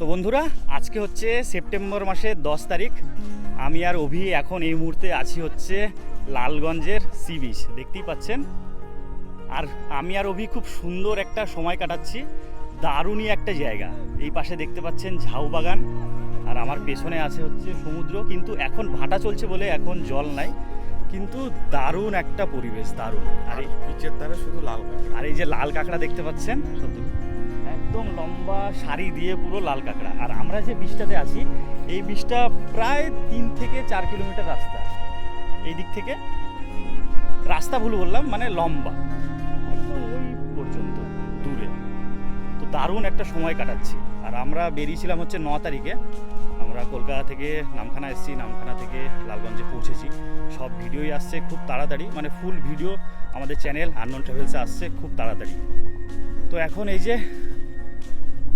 তো বন্ধুরা আজকে হচ্ছে সেপ্টেম্বর মাসের দশ তারিখ। আমি আর অভি এখন এই মুহূর্তে আছি হচ্ছে লালগঞ্জের সি বিচ দেখতেই পাচ্ছেন? আর আমি আর অভি খুব সুন্দর একটা সময় কাটাচ্ছি দারুণই একটা জায়গা। এই পাশে দেখতে পাচ্ছেন ঝাউ বাগান আর আমার পেছনে আছে হচ্ছে সমুদ্র কিন্তু এখন ভাটা চলছে বলে এখন জল নাই কিন্তু দারুণ একটা পরিবেশ দারুণ। আর এই পিচের ধারে শুধু লাল কাঁকড়া। আর এই যে লাল কাঁকড়া দেখতে পাচ্ছেন সত্যি। একদম লম্বা সারি দিয়ে পুরো লাল কাঁকড়া। আর আমরা যে বীজটাতে আছি, এই বীজটা প্রায় তিন থেকে চার কিলোমিটার রাস্তা। এই দিক থেকে রাস্তা ভুল বললাম মানে লম্বা। ওই পর্যন্ত, দূরে। তো দারুণ একটা সময় কাটাচ্ছি। আর আমরা বেরিয়েছিলাম হচ্ছে ন তারিখে। আমরা কলকাতা থেকে নামখানা এসেছি, নামখানা থেকে লালগঞ্জে পৌঁছেছি। সব ভিডিওই আসছে খুব তাড়াতাড়ি মানে ফুল ভিডিও আমাদের চ্যানেল আননোন ট্রাভেলসে আসছে খুব তাড়াতাড়ি। তো এখন এই যে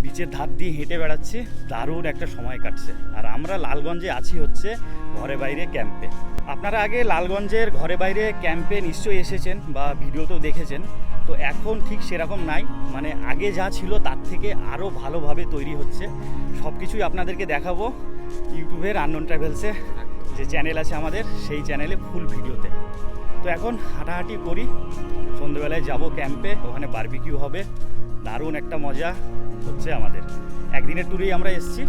বিচের ধার দিয়ে হেঁটে বেড়াচ্ছি। দারুণ একটা সময় কাটছে। আর আমরা লালগঞ্জে আছি হচ্ছে ঘরে বাইরে ক্যাম্পে। আপনারা আগে লালগঞ্জের ঘরে বাইরে ক্যাম্পে নিশ্চয়ই এসেছেন বা ভিডিওতেও দেখেছেন। তো এখন ঠিক সেরকম নাই। মানে আগে যা ছিল তার থেকে আরও ভালোভাবে তৈরি হচ্ছে। সব কিছুই আপনাদেরকে দেখাবো ইউটিউবের আননোন ট্রাভেলসে। যে চ্যানেল আছে আমাদের, সেই চ্যানেলে ফুল ভিডিওতে। তো এখন হাঁটাহাঁটি করি। সন্ধ্যেবেলায় যাব ক্যাম্পে, ওখানে বারবিকিউ হবে। দারুণ একটা মজা। হচ্ছে আমাদের। একদিনের ট্যুরেই আমরা এসেছি।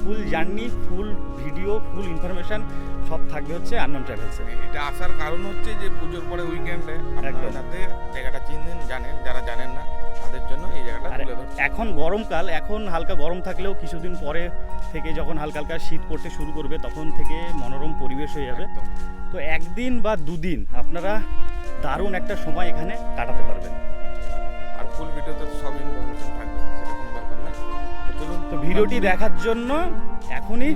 Full journey full video full information সব থাকবে হচ্ছে আননোন ট্রাভেলসে এটা আসার কারণ হচ্ছে যে পুজোর পরে উইকেন্ডে। আপনারা যাতে জায়গাটা চিনতেন জানেন যারা জানেন না তাদের জন্য এই জায়গাটা তুলে এখন গরমকাল এখন হালকা গরম থাকলেও কিছুদিন পরে থেকে যখন হালকা হালকা শীত পড়তে শুরু করবে তখন থেকে মনোরম পরিবেশ হয়ে যাবে। তো একদিন বা দুদিন আপনারা দারুণ একটা সময় এখানে কাটাতে পারবেন। ভিডিওটি দেখার জন্য এখনই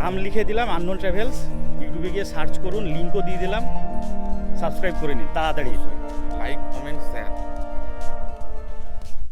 নাম লিখে দিলাম আননোন ট্রাভেলস। ইউটিউবে গিয়ে সার্চ করুন, লিঙ্কও দিয়ে দিলাম। সাবস্ক্রাইব করে নিন, তাড়াতাড়ি। অবশ্যই।